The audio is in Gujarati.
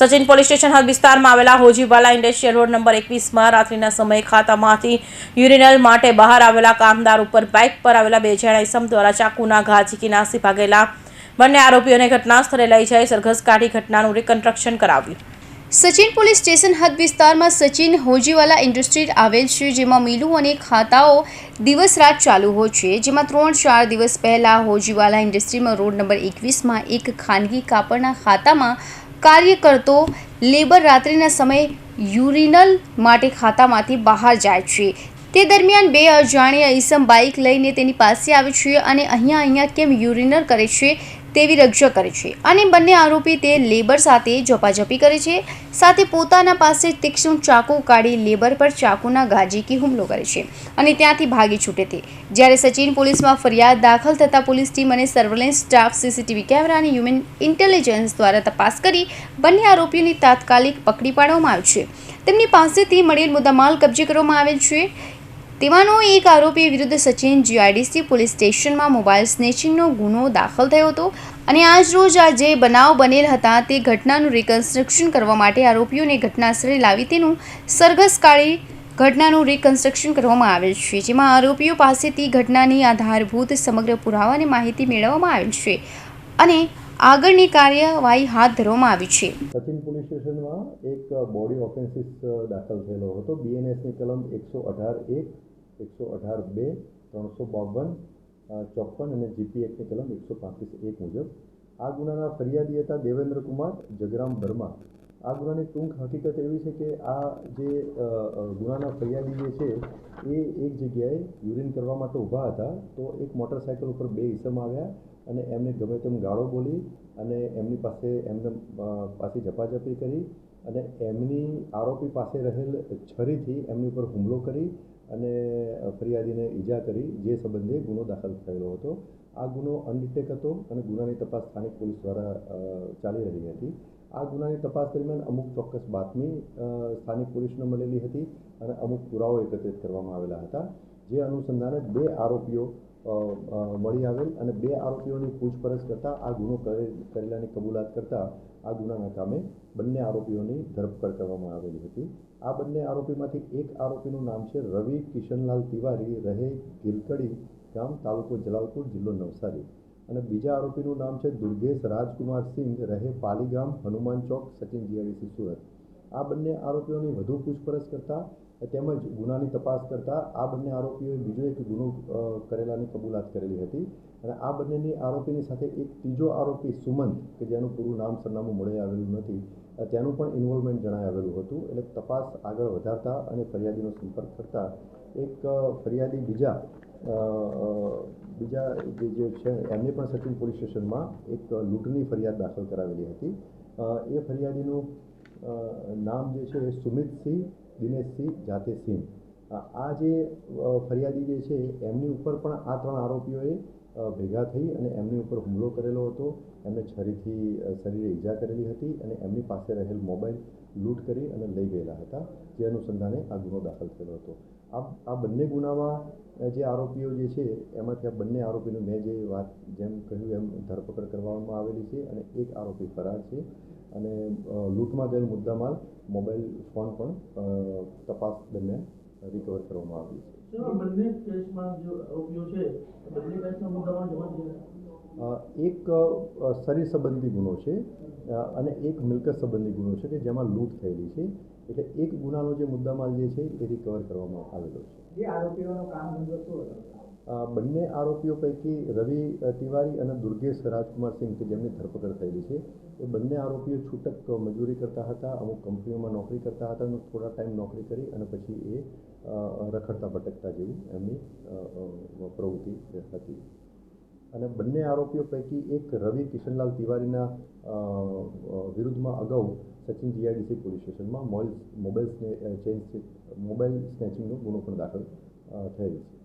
સચિન પોલીસ સ્ટેશન હદ વિસ્તારમાં આવેલા હોજીવાલા ઇન્ડસ્ટ્રીયલ રોડ નંબર એકવીસમાં રાત્રિના સમયે ખાતામાંથી યુરિનલ માટે બહાર આવેલા કામદાર ઉપર બાઇક પર આવેલા બે જણા ઇસમ દ્વારા ચાકુના ઘા ઝીકી નાસી ભાગેલા. બંને આરોપીઓને ઘટના સ્થળે લઈ જઈ સરઘસ કાઢી ઘટનાનું રિકન્સ્ટ્રક્શન કરાવ્યું. સચિન પોલીસ સ્ટેશન હદ વિસ્તારમાં સચિન હોજીવાલા ઇન્ડસ્ટ્રી આવેલ છે, જેમાં મિલું અને ખાતાઓ દિવસ રાત ચાલુ હોય છે, જેમાં ત્રણ ચાર દિવસ પહેલાં હોજીવાલા ઇન્ડસ્ટ્રીમાં રોડ નંબર એકવીસમાં એક ખાનગી કાપડના ખાતામાં કાર્ય કરતો લેબર રાત્રિના સમયે યુરિનલ માટે ખાતામાંથી બહાર જાય છે. તે દરમિયાન બે અજાણ્યા ઈસમ બાઇક લઈને તેની પાસે આવે છે અને અહીંયા અહીંયા કેમ યુરિનલ કરે છે તેવી રક્ષા કરે છે. અને બંને આરોપી તે લેબર સાથે ઝપાઝપી કરે છે. સાથે પોતાના પાસે તીક્ષ્ણ ચાકુ કાઢી લેબર પર ચાકુના ગાજીકી હુમલો કરે છે. અને ત્યાંથી ભાગી છૂટે છે જ્યારે સચિન પોલીસમાં ફરિયાદ દાખલ થતાં પોલીસ ટીમ અને સર્વેલન્સ સ્ટાફ સીસીટીવી કેમેરા અને હ્યુમન ઇન્ટેલિજન્સ દ્વારા તપાસ કરી બંને આરોપીઓની તાત્કાલિક પકડી પાડવામાં આવી છે. તેમની પાસેથી મળેલ મુદ્દામાલ કબજે કરવામાં આવેલ છે. તેમાંનો એક આરોપી વિરુદ્ધ સચિન જીઆઈડીસી પોલીસ સ્ટેશનમાં મોબાઈલ સ્નેચિંગનો ગુનો દાખલ થયો હતો અને આજ રોજ આ જે બનાવ બનેલ હતા તે ઘટનાનું રિકન્સ્ટ્રક્શન કરવા માટે આરોપીઓને ઘટનાસ્થળે લાવી તેનું સરઘસ કાઢી ઘટનાનું રિકન્સ્ટ્રક્શન કરવામાં આવેલ છે, જેમાં આરોપીઓ પાસેથી ઘટનાની આધારભૂત સમગ્ર પુરાવાની માહિતી મેળવવામાં આવેલ છે અને આગળની કાર્યવાહી હાથ ધરવામાં આવી છે. સચિન પોલીસ સ્ટેશનમાં એક બોડી ઓફેન્સીસ દાખલ થયેલો હતો. બીએનએસની કલમ એકસો અઢાર એક એકસો અઢાર બે ત્રણસો બાવન ચોપન અને જીપી એક્ટની કલમ એકસો પાંત્રીસ એક મુજબ. આ ગુનાના ફરિયાદી હતા દેવેન્દ્ર કુમાર જગરામ વર્મા. આ ગુનાની ટૂંક હકીકત એવી છે કે આ જે ગુનાના ફરિયાદી જે છે, એ એક જગ્યાએ યુરિન કરવા માટે ઊભા હતા તો એક મોટરસાયકલ ઉપર બે ઈસમ આવ્યા અને એમને ગમે તેમ ગાળો બોલી અને એમની પાસે એમને પાસે ઝપાઝપી કરી અને એમની આરોપી પાસે રહેલ છરીથી એમની ઉપર હુમલો કરી અને ફરિયાદીને ઈજા કરી, જે સંબંધે ગુનો દાખલ થયેલો હતો. આ ગુનો અનડિટેક હતો અને ગુનાની તપાસ સ્થાનિક પોલીસ દ્વારા ચાલી રહી હતી. આ ગુનાની તપાસ દરમિયાન અમુક ચોક્કસ બાતમી સ્થાનિક પોલીસને મળેલી હતી અને અમુક પુરાવો એકત્રિત કરવામાં આવેલા હતા. જે અનુસંધાને બે આરોપીઓ મળી આવેલ અને બે આરોપીઓની પૂછપરછ કરતાં, આ ગુનો કરે- કરેલાની કબૂલાત કરતાં, આ ગુનાના કામે બંને આરોપીઓની ધરપકડ કરવામાં આવેલી હતી. આ બંને આરોપીમાંથી એક આરોપીનું નામ છે રવિ કિશનલાલ તિવારી, રહે ગિલકડી ગામ, તાલુકો જલાલપુર, જિલ્લો નવસારી. અને બીજા આરોપીનું નામ છે દુર્ગેશ રાજકુમાર સિંઘ, રહે પાલીગામ, હનુમાન ચોક, સચિન જીઆઈડીસી સુરત. આ બંને આરોપીઓની વધુ પૂછપરછ કરતા તેમજ ગુનાની તપાસ કરતા આ બંને આરોપીઓએ બીજો એક ગુનો કરેલાની કબૂલાત કરેલી હતી. અને આ બંનેની આરોપીની સાથે એક ત્રીજો આરોપી સુમંત, કે જેનું પૂરું નામ સરનામું મળી આવેલું નથી તેનું પણ ઇન્વોલ્વમેન્ટ જણાઈ આવેલું હતું. એટલે તપાસ આગળ વધારતા અને ફરિયાદીનો સંપર્ક કરતા એક ફરિયાદી બીજા બીજા જે જે છે, એમને પણ સચિન પોલીસ સ્ટેશનમાં એક લૂંટની ફરિયાદ દાખલ કરાવેલી હતી. એ ફરિયાદીનું નામ જે છે એ સુમિતસિંહ દિનેશસિંહ જાતેસિંહ આ આ જે ફરિયાદી જે છે, એમની ઉપર પણ આ ત્રણ આરોપીઓએ ભેગા થઈ અને એમની ઉપર હુમલો કરેલો હતો. એમને છરીથી શરીરે ઈજા કરેલી હતી અને એમની પાસે રહેલ મોબાઈલ લૂંટ કરી અને લઈ ગયેલા હતા, જે અનુસંધાને આ ગુનો દાખલ થયેલો હતો. આ આ બંને ગુનામાં જે આરોપીઓ જે છે, એમાંથી આ બંને આરોપીનું મેં જે વાત, જેમ કહ્યું એમ ધરપકડ કરવામાં આવેલી છે અને એક આરોપી ફરાર છે. અને લૂંટમાં ગયેલ મુદ્દામાલ મોબાઈલ ફોન પણ તપાસ દરમિયાન રિકવર કરવામાં આવ્યું છે. કેસમાં જે આરોપીઓ છે બંને કેસના મુદ્દામાં જમા એક શરીર સંબંધી ગુનો છે અને એક મિલકત સંબંધી ગુનો છે કે જેમાં લૂંટ થયેલી છે. એટલે એક ગુનાનો જે મુદ્દામાલ જે છે એ રિકવર કરવામાં આવેલો છે. જે આરોપીઓનો કામ ધંધો શું હતો? અ, બંને આરોપીઓ પૈકી રવિ તિવારી અને દુર્ગેશ રાજકુમાર સિંહ કે જેમની ધરપકડ થયેલી છે, એ બંને આરોપીઓ છૂટક મજૂરી કરતા હતા, અમુક કંપનીઓમાં નોકરી કરતા હતા અને થોડા ટાઈમ નોકરી કરી અને પછી એ રખડતા ભટકતા જેવી એમની પ્રવૃત્તિ હતી. અને બંને આરોપીઓ પૈકી એક રવિ કિશનલાલ તિવારીના વિરુદ્ધમાં અગાઉ સચિન જીઆઈડીસી પોલીસ સ્ટેશનમાં મોબાઈલ મોબાઈલ સ્ને ચેન્જ મોબાઈલ સ્નેચિંગનો ગુનો પણ દાખલ થયેલ છે.